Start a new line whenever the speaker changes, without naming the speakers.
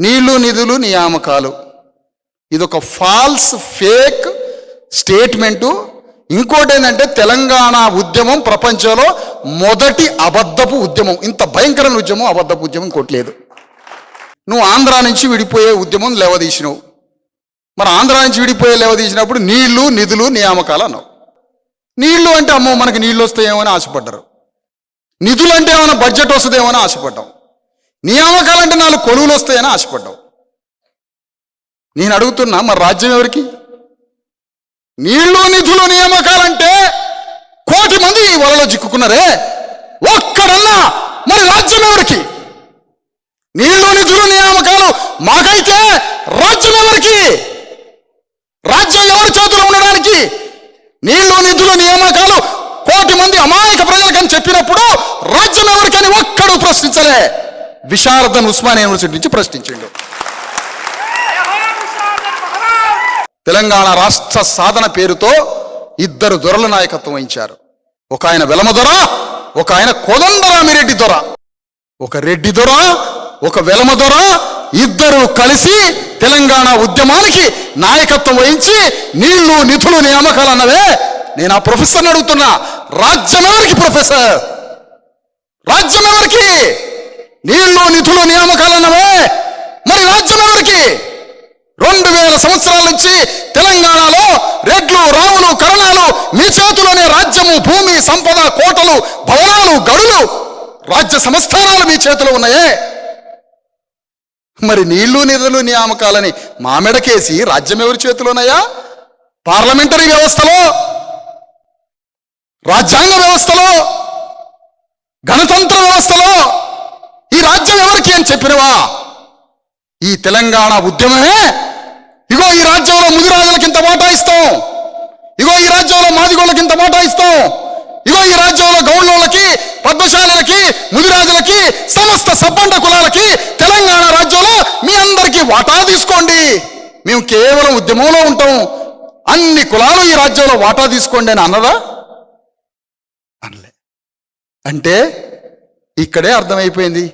నీళ్ళు నిధులు నియామకాలు. ఇదొక ఫాల్స్ ఫేక్ స్టేట్మెంటు. ఇంకోటి ఏంటంటే తెలంగాణ ఉద్యమం ప్రపంచంలో మొదటి అబద్ధపు ఉద్యమం. ఇంత భయంకరమైన ఉద్యమం అబద్ధపు ఉద్యమం ఇంకోటి లేదు నువ్వు ఆంధ్ర నుంచి విడిపోయే ఉద్యమం లేవదీసినావు. మరి ఆంధ్ర నుంచి విడిపోయే లేవదీసినప్పుడు నీళ్ళు నిధులు నియామకాలు అన్నావు. నీళ్ళు అంటే అమ్మో మనకి నీళ్ళు వస్తాయేమో అని ఆశపడ్డారు. నిధులు అంటే ఏమైనా బడ్జెట్ వస్తుందేమో అని ఆశపడ్డాం. నియామకాలంటే నాలుగు కొలువులు వస్తాయని ఆశపడ్డావు. నేను అడుగుతున్నా మరి రాజ్యం ఎవరికి? నీళ్ళు నిధులు నియామకాలంటే కోటి మంది ఈ వలలో చిక్కుకున్నారే. ఒక్కడన్నా మరి రాజ్యం ఎవరికి? నీళ్ళు నిధులు నియామకాలు మాకైతే రాజ్యం ఎవరికి? రాజ్యం ఎవరి చేతులు ఉండడానికి? నీళ్ళు నిధులు నియామకాలు కోటి మంది అమాయక ప్రజలకని చెప్పినప్పుడు రాజ్యం ఎవరికని ఒక్కడు ప్రశ్నించలే. విశారదన్ ఉస్మాన్ యూనివర్సిటీ నుంచి ప్రశ్నించిండు. తెలంగాణ రాష్ట్ర సాధన పేరుతో ఇద్దరు దొరల నాయకత్వం వహించారు. ఒక ఆయన వెలమ దొర ఒక ఆయన కోదండరామిరెడ్డి దొర. ఒక రెడ్డి దొర ఒక వెలమ దొర ఇద్దరు కలిసి తెలంగాణ ఉద్యమానికి నాయకత్వం వహించి నీళ్ళు నిధులు నియామకాలు అన్నవే నేను ఆ ప్రొఫెసర్ని అడుగుతున్నా. రాజ్యం ఎవరికి ప్రొఫెసర్. రాజ్యం ఎవరికి నీళ్ళు నిధులు నియామకాలన్నవే. మరి రాజ్యం ఎవరికి? రెండు వేల సంవత్సరాల నుంచి తెలంగాణలో రెడ్లు రావులు కరణాలు మీ చేతిలోనే రాజ్యము భూమి సంపద కోటలు భవనాలు గడులు రాజ్య సంస్థానాలు మీ చేతిలో ఉన్నాయే. మరి నీళ్ళు నిధులు నియామకాలని మామెడకేసి రాజ్యం ఎవరి చేతిలోనయ్యా పార్లమెంటరీ వ్యవస్థలో? రాజ్యాంగ వ్యవస్థలో? గణతంత్ర వ్యవస్థలో? అని చెప్పినవా? ఈ తెలంగాణ ఉద్యమమే? ఇగో ఈ రాజ్యంలో ముదిరాజులకి ఇంత వాటా ఇస్తాం. ఇగో ఈ రాజ్యంలో మాదిగోళ్ళకి ఇంత వాటా ఇస్తాం. ఇగో ఈ రాజ్యంలో గౌళ్ళోళ్ళకి పద్మశాలులకి ముదిరాజులకి సమస్త సబ్బండ కులాలకి తెలంగాణ రాజ్యంలో మీ అందరికీ వాటా తీసుకోండి. మేము కేవలం ఉద్యమంలో ఉంటాం. అన్ని కులాలు ఈ రాజ్యంలో వాటా తీసుకోండి అని అన్నదా? అనలే. అంటే ఇక్కడే అర్థమైపోయింది.